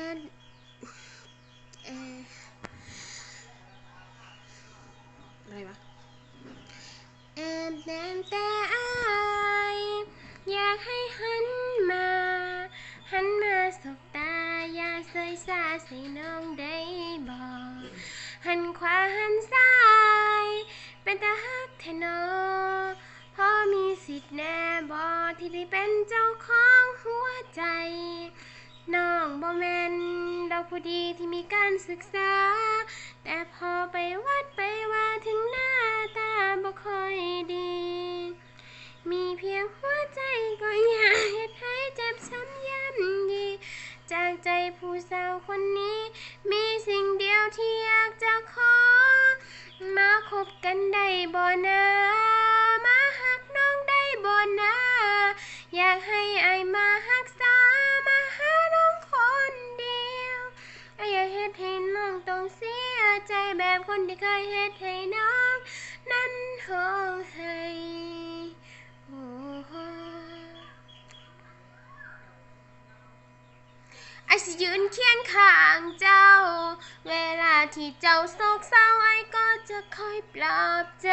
and เอ่ออะไรวะ and then แต่อายอยากให้หันมา หันมาสบตา อย่าเสยสาใส่น้องได้บอกหันขวาหันซ้าย เป็นตาฮักแทนอพอมีสิทธิ์แน่บอที่ได้เป็นเจ้าของ แม่นดอกผู้ดีที่มีการศึกษา แต่พอไปวัดไปว่าถึงหน้าตาบ่ค่อยดี มีเพียงหัวใจก็อยากเฮ็ดให้เจ็บช้ำย่ำดี จากใจผู้สาวคนนี้ มีสิ่งเดียวที่อยากจะขอ มาคบกันได้บ่นามาหักน้องได้บ่นาอยากให้ไอมาหักษา งเสียใจแบบคนที่เคยเฮ็ดให้น้อง นั้นห้องให้ไอ้สิยืนเคียงข้างเจ้า เวลาที่เจ้าโศกเศร้าไอ้ก็จะคอยปลอบใจ